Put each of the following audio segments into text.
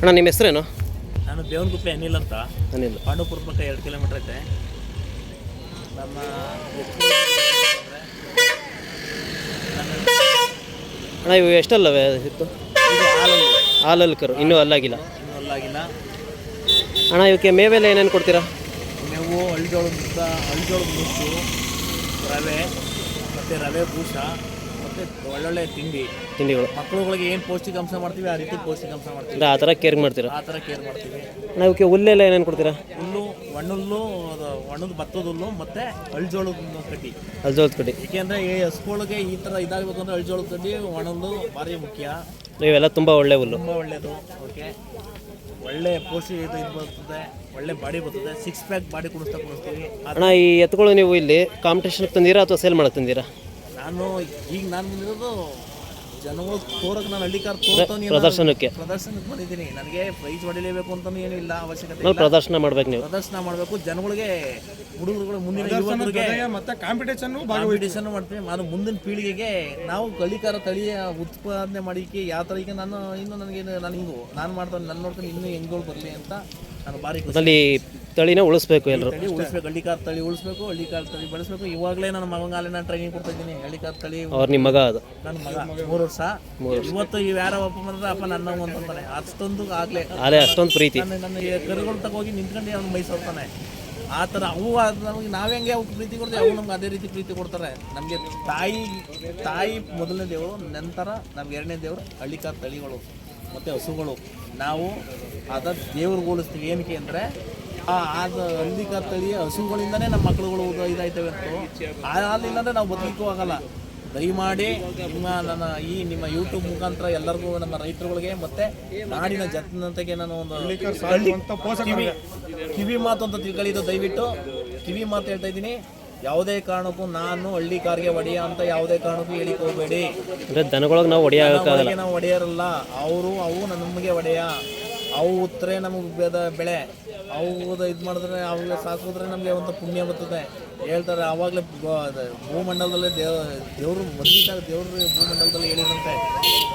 ಅಣ್ಣ ನಿಮ್ಮ ಹೆಸರೇನು? ನಾನು ದೇವನಗುಪ್ಪೆ ಅನಿಲ್ ಅಂತ. ಅನಿಲ್. ಪಾಂಡವಪುರ ಪಕ್ಕ ಎರಡು ಕಿಲೋಮೀಟರ್ ಐತೆ. ನಮ್ಮ ಅಣ್ಣ ಇವು ಎಷ್ಟಲ್ಲವೇ ಇತ್ತು? ಹಾಲಲ್ಲಿ ಕರು ಇನ್ನೂ ಅಲ್ಲಾಗಿಲ್ಲ. ಇನ್ನೂ ಅಲ್ಲಾಗಿಲ್ಲ. ಅಣ್ಣ ಇವಕ್ಕೆ ಮೇವೆಲ್ಲ ಏನೇನು ಕೊಡ್ತೀರಾ? ಮೇವು ಅಳ್ಜೋಳದ ಮುದ್ದ ಅಳ್ಜೋಳದ ಮುಚ್ಚು ರವೆ ಮತ್ತು ರವೆ ಬೂಸ ಮತ್ತು ಒಳ್ಳೊಳ್ಳೆ ತಿಂಡಿ. ತಿಂಡಿಗಳು. ಮಕ್ಕಳುಗಳಿಗೆ ಏನು ಪೌಷ್ಟಿಕಾಂಶ ಮಾಡ್ತೀವಿ ಆ ರೀತಿ ಪೌಷ್ಟಿಕಾಂಶ ಮಾಡ್ತೀವಿ. ಅಂದರೆ ಆ ಥರ ಕೇರ್ ಮಾಡ್ತೀರಾ? ಆ ಥರ ಕೇರ್ ಮಾಡ್ತೀವಿ. ನಾವು ಇವಕ್ಕೆ ಹುಲ್ಲೆಲ್ಲ ಏನೇನು ಕೊಡ್ತೀರಾ? ಹುಲ್ಲು ಒಣ್ಣುಲ್ಲು ಒಣದ ಭತ್ತದ ಹುಲ್ಲು ಮತ್ತು ಅಳ್ಜೋಳದ ಕಡ್ಡಿ. ಅಲ್ಜೋಳದ ಕಡ್ಡಿ. ಏಕೆಂದರೆ ಈ ಹಸುಗಳಿಗೆ ಈ ಥರ ಇದಾಗಬೇಕು ಅಂದರೆ ಅಳ್ಜೋಳದ ಕಡ್ಡಿ ಒಣಲ್ಲು ಭಾರಿ ಮುಖ್ಯ. ಇವೆಲ್ಲ ತುಂಬ ಒಳ್ಳೆ ಹುಲ್ಲು. ತುಂಬ ಒಳ್ಳೆಯದು ಓಕೆ ಒಳ್ಳೆ ಪೋಷಿ ಇದು ಇದು ಬರ್ತದೆ ಒಳ್ಳೆ ಬಾಡಿ ಬರ್ತದೆ ಸಿಕ್ಸ್ ಪ್ಯಾಕ್ ಬಾಡಿ ಕುಡಿಸ್ತಾ ಕುಡಿಸ್ತೀವಿ ಅದು ಅಣ್ಣ ಈ ಎತ್ತುಗಳು ನೀವು ಇಲ್ಲಿ ಕಾಂಪಿಟೇಷನ್ಗೆ ತಂದೀರಾ ಅಥವಾ ಸೇಲ್ ಮಾಡಕ್ಕೆ ತಂದೀರಾ? ನಾನು ಈಗ ನಾನು ಬಂದಿರೋದು ಜನಗಳು ತೋರಕ್ಕೆ ನಾನು ಹಳ್ಳಿ ಕಾರ್ ತೋರ್ತಾನೆ ಪ್ರದರ್ಶನಕ್ಕೆ. ಪ್ರದರ್ಶನಕ್ಕೆ ಬಂದಿದ್ದೀನಿ. ನನಗೆ ಪ್ರೈಸ್ ಹೊಡಿಲೇಬೇಕು ಅಂತಲೂ ಏನೂ ಇಲ್ಲ ಅವಶ್ಯಕತೆ ಇಲ್ಲ. ಪ್ರದರ್ಶನ ಮಾಡ್ಬೇಕು ನೀವು. ಪ್ರದರ್ಶನ ಮಾಡಬೇಕು. ಜನಗಳಿಗೆ ಹುಡುಗರುಗಳು ಮುಂದಿನ ಯುವಕರಿಗೆ ಮತ್ತೆ ಕಾಂಪಿಟೇಷನ್ ಕಾಂಪಿಟೇಷನ್ ಮಾಡ್ತೀವಿ. ನಾನು ಮುಂದಿನ ಪೀಳಿಗೆಗೆ ನಾವು ಕಲಿಕಾರ ತಳಿಯ ಉತ್ಪಾದನೆ ಮಾಡಿಕೆ ಯಾವ ತರ ಈಗ ನಾನು ಇನ್ನು ನನಗೆ ನಾನು ಹಿಂಗು ನಾನು ಮಾಡ್ತಾನೆ ನನ್ನ ನೋಡ್ಕೊಂಡು ಇನ್ನೂ ಹೆಂಗಳು ಬರಲಿ ಅಂತ ಅಲ್ಲಿ ತಳಿನ ಉಳಿಸ್ಬೇಕು ಎಲ್ಲರೂ ತಳಿ ಹಳ್ಳಿ ಕಾರ್ ತಳಿ ಉಳಿಸ್ಬೇಕು ಹಳ್ಳಿಕಾರ್ ತಳಿ ಬೆಳೆಸ್ಬೇಕು. ಇವಾಗಲೇ ನನ್ನ ಮಗಂಗಾಲೆ ನಾನು ಟ್ರೈನಿಂಗ್ ಕೊಡ್ತಾ ಇದ್ದೀನಿ. ಹಳ್ಳಿಕಾರ್ ತಳಿ ಅವ್ರು ನಿಮ್ಮ ಮಗ ಅದು. ನನ್ನ ಮಗ. ಮೂರು ವರ್ಷ. ಇವತ್ತು ಇವ್ ಯಾರೋ ಒಬ್ಬ ಬಂದ್ರೆ ಅಪ್ಪ ನನ್ನ ಅಂತಂತಾನೆ ಅಷ್ಟೊಂದು ಆಗ್ಲೇ. ಅದೇ ಅಷ್ಟೊಂದು ಪ್ರೀತಿ. ನನ್ನ ನನ್ನ ಈ ಕರುಗಳು ತಗೋಗಿ ನಿಂತ್ಕೊಂಡು ಅವ್ನು ಮೈಸೂರ್ತಾನೆ ಆ ಥರ ಅವು ಅದು ನಮಗೆ ನಾವು ಹೆಂಗೆ ಅವ್ರು ಪ್ರೀತಿ ಕೊಡ್ತೀವಿ ಅವು ನಮ್ಗೆ ಅದೇ ರೀತಿ ಪ್ರೀತಿ ಕೊಡ್ತಾರೆ. ನಮಗೆ ತಾಯಿ ತಾಯಿ ಮೊದಲನೇ ದೇವರು ನಂತರ ನಮ್ಗೆ ಎರಡನೇ ದೇವರು ಹಳ್ಳಿಕಾರ್ ತಳಿಗಳು. ಮತ್ತು ಹಸುಗಳು. ನಾವು ಅದ ದೇವ್ರಿಗೆ ಹೋಲಿಸ್ತೀವಿ. ಏನಕ್ಕೆ ಅಂದರೆ ಆ ಅದು ಅಲ್ಲಿಗ ತಳಿಯ ಹಸುಗಳಿಂದನೇ ನಮ್ಮ ಮಕ್ಕಳುಗಳು ಇದಾಯ್ತವೆ ಅಂತ. ಆ ಹಾಲಿಲ್ಲ ಅಂದರೆ ನಾವು ಬದುಕಲಿಕ್ಕೂ ಆಗಲ್ಲ. ದಯಮಾಡಿ ನಿಮ್ಮ ನನ್ನ ಈ ನಿಮ್ಮ ಯೂಟ್ಯೂಬ್ ಮುಖಾಂತರ ಎಲ್ಲರಿಗೂ ನಮ್ಮ ರೈತರುಗಳಿಗೆ ಮತ್ತೆ ನಾಡಿನ ಜನತೆಗೆ ನಾನು ಒಂದು ಕಿವಿ ಮಾತು ಅಂತ ತಿಳ್ಕೊಳ್ಳಿದ್ದು ದಯವಿಟ್ಟು. ಕಿವಿ ಮಾತು ಹೇಳ್ತಾ ಇದ್ದೀನಿ. ಯಾವುದೇ ಕಾರಣಕ್ಕೂ ನಾನು ಹಳ್ಳಿ ಕಾರ್ಗೆ ಒಡೆಯ ಅಂತ ಯಾವುದೇ ಕಾರಣಕ್ಕೂ ಹೇಳಿಕ್ ಹೋಗಬೇಡಿ. ದನಗೊಳಗೆ ದನಗಳಿಗೆ ನಾವು ಹೊಡಿಯೋಕ್ಕಾಗಲ್ಲ ನಾವು ಒಡೆಯರಲ್ಲ. ಅವರು ಅವು ನಮಗೆ ಒಡೆಯ. ಅವು ಉತ್ತರೆ ನಮಗೆ ಬೆಳೆ. ಅವು ಇದು ಮಾಡಿದ್ರೆ ಅವಾಗ ಸಾಕಿದ್ರೆ ನಮಗೆ ಒಂದು ಪುಣ್ಯ ಬರ್ತದೆ. ಹೇಳ್ತಾರೆ ಆವಾಗಲೇ ಭೂಮಂಡಲದಲ್ಲೇ ದೇವ ದೇವರು ಮೊದಲಿದ್ದಾಗ ದೇವರು ಭೂಮಂಡಲದಲ್ಲಿ ಹೇಳಿದಂತೆ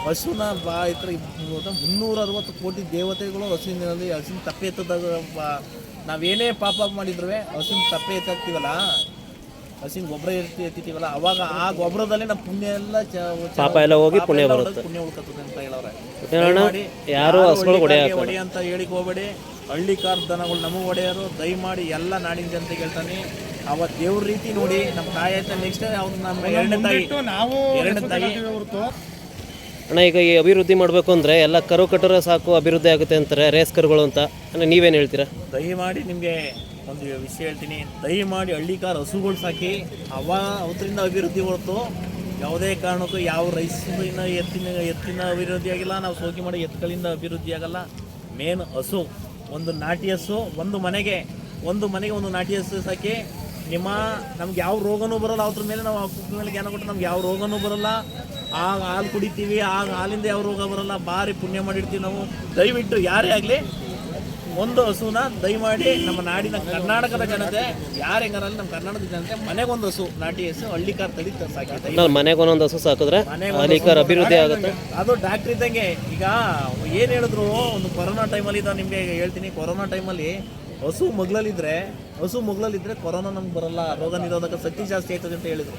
ಹಸುನ ಬಾ ಈ ಥರ ಮುನ್ನೂರ ಅರವತ್ತು ಕೋಟಿ ದೇವತೆಗಳು ಹಸುವಿನಲ್ಲಿ ಹಸುವಿನ ತಪ್ಪೆ ಎತ್ತದಾಗ ನಾವೇನೇ ಪಾಪ ಮಾಡಿದ್ರು ಹಸುವಿನ ತಪ್ಪೆ ಎತ್ತಾಕ್ತೀವಲ್ಲ? ಹಸಿನ ಗೊಬ್ಬರ ಇರ್ತಿ ಎತ್ತಿತೀವಲ್ಲ ಅವಾಗ ಆ ಗೊಬ್ಬರದಲ್ಲಿ ನಮ್ಮ ಪುಣ್ಯ ಎಲ್ಲ ಚ- ಪಾಪ ಎಲ್ಲ ಹೋಗಿ ಪುಣ್ಯ ಎಲ್ಲ ಬರುತ್ತೆ. ಪುಣ್ಯ ಉಳ್ಕತ್ತದೆ ಅಂತ ಹೇಳವ್ರೆ. ಯಾರು ಹಸುಗಳು ಹೊಡೆಯ ಹೊಡಿ ಅಂತ ಹೇಳಿ ಹೋಗ್ಬೇಡಿ. ಹಳ್ಳಿ ಕಾರ್ ದನಗಳು ನಮಗೆ ಒಡೆಯರು ದಯಮಾಡಿ ಎಲ್ಲ ನಾಡಿನ ಜನತೆ ಹೇಳ್ತಾನೆ ಅವ ದೇವ್ರ ರೀತಿ ನೋಡಿ ನಮ್ಮ ತಾಯಿ ಆಯ್ತಾ ನೆಕ್ಸ್ಟ್ ಅವ್ರು ನಮ್ಮ ಎರಡನೇ ತಾಯಿ. ನಾವು ಎರಡನೇ ತಾಯಿ. ಅಣ್ಣ ಈಗ ಈ ಅಭಿವೃದ್ಧಿ ಮಾಡಬೇಕು ಅಂದರೆ ಎಲ್ಲ ಕರು ಕಟ್ಟರೆ ಸಾಕು ಅಭಿವೃದ್ಧಿ ಆಗುತ್ತೆ ಅಂತಾರೆ ರೇಸ್ ಕರುಗಳು ಅಂತ. ಅಣ್ಣ ನೀವೇನು ಹೇಳ್ತೀರಾ? ದಯಮಾಡಿ ನಿಮಗೆ ಒಂದು ವಿಷಯ ಹೇಳ್ತೀನಿ. ದಯಮಾಡಿ ಹಳ್ಳಿಕಾರ ಹಸುಗಳು ಸಾಕಿ ಅವ ಅವತ್ತರಿಂದ ಅಭಿವೃದ್ಧಿ ಹೊರತು ಯಾವುದೇ ಕಾರಣಕ್ಕೂ ಯಾವ ರೈಸಿನ ಎತ್ತಿನ ಎತ್ತಿನ ಅಭಿವೃದ್ಧಿ ಆಗಿಲ್ಲ, ನಾವು ಸೋಕಿ ಮಾಡಿ ಎತ್ತುಗಳಿಂದ ಅಭಿವೃದ್ಧಿ ಆಗಲ್ಲ. ಮೇನ್ ಹಸು, ಒಂದು ನಾಟಿ ಹಸು, ಒಂದು ಮನೆಗೆ ಒಂದು ಮನೆಗೆ ಒಂದು ನಾಟಿ ಹಸು ಸಾಕಿ, ನಿಮ್ಮ ನಮ್ಗೆ ಯಾವ ರೋಗನೂ ಬರಲ್ಲ ಅದ್ರ ಮೇಲೆ ನಾವು ಮೇಲೆ ಜ್ಞಾನ ಕೊಟ್ಟು ನಮ್ಗೆ ಯಾವ ರೋಗನೂ ಬರಲ್ಲ. ಆಗ ಹಾಲು ಕುಡಿತೀವಿ ಆಗ ಹಾಲಿಂದ ಯಾವ ರೋಗ ಬರಲ್ಲ, ಭಾರಿ ಪುಣ್ಯ ಮಾಡಿರ್ತೀವಿ ನಾವು. ದಯವಿಟ್ಟು ಯಾರೇ ಆಗಲಿ ಒಂದು ಹಸುನ ದಯಮಾಡಿ ನಮ್ಮ ನಾಡಿನ ಕರ್ನಾಟಕದ ಜನತೆ ಯಾರು ಹೆಂಗಾರಲ್ಲಿ ನಮ್ಮ ಕರ್ನಾಟಕದ ಜನತೆ ಮನೆಗೊಂದು ಹಸು ನಾಟಿ ಹಸು ಹಳ್ಳಿಕಾರ್ ತಳಿ ಸಾಕಿ ಮನೆಗೊಂದೊಂದು ಮನೆಗೆ ಒಂದೊಂದು ಹಸು ಸಾಕಿದ್ರೆ ಅಲ್ಲಿ ಕರ್ ಅಭಿವೃದ್ಧಿ ಆಗುತ್ತೆ. ಅದು ಡಾಕ್ಟ್ರ್ ಇದ್ದಂಗೆ ಈಗ ಏನು ಹೇಳಿದ್ರು ಒಂದು ಕೊರೋನಾ ಟೈಮಲ್ಲಿ ನಾನು ನಿಮಗೆ ಹೇಳ್ತೀನಿ ಕೊರೋನಾ ಟೈಮಲ್ಲಿ ಹಸು ಮಗ್ಲಲ್ಲಿದ್ರೆ ಹಸು ಮಗ್ಲಲ್ಲಿದ್ರೆ ಕೊರೋನಾ ನಮ್ಗೆ ಬರಲ್ಲ ರೋಗ ನಿರೋಧಕ ಶಕ್ತಿ ಜಾಸ್ತಿ ಆಯ್ತದೆ ಅಂತ ಹೇಳಿದ್ರು.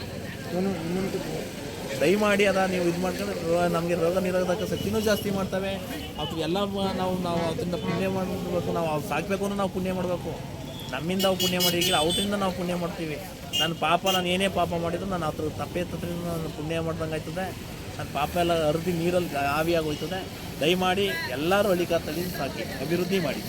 ದಯಮಾಡಿ ಅದ, ನೀವು ಇದು ಮಾಡ್ಕೊಂಡ್ರೆ ನಮಗೆ ರೋಗ ನಿರೋಧಕ ಶಕ್ತಿನೂ ಜಾಸ್ತಿ ಮಾಡ್ತವೆ. ಅವ್ರಿಗೆಲ್ಲ ಮ- ನಾವು ನಾವು ಅದರಿಂದ ಪುಣ್ಯ ಮಾಡಬೇಕು, ನಾವು ಅವ್ರು ಸಾಕಬೇಕು ಅಂದ್ರೆ ನಾವು ಪುಣ್ಯ ಮಾಡಬೇಕು. ನಮ್ಮಿಂದ ಅವು ಪುಣ್ಯ ಮಾಡಿದ್ರೆ ಅವ್ರಿಂದ ನಾವು ಪುಣ್ಯ ಮಾಡ್ತೀವಿ. ನನ್ನ ಪಾಪ, ನಾನು ಏನೇ ಪಾಪ ಮಾಡಿದ್ರು ನಾನು ಅದ್ರ ತಪ್ಪೆ ತತ್ರದಿಂದ ನಾನು ಪುಣ್ಯ ಮಾಡ್ದಂಗೆ ಆಯ್ತದೆ. ನನ್ನ ಪಾಪ ಎಲ್ಲ ಹರಿದು ನೀರಲ್ಲಿ ಆವಿಯಾಗಿ ಹೋಯ್ತದೆ. ದಯಮಾಡಿ ಎಲ್ಲರೂ ಹಳ್ಳಿಕಾರ್ ತಳಿ ಸಾಕಿ, ಅಭಿವೃದ್ಧಿ ಮಾಡಿ.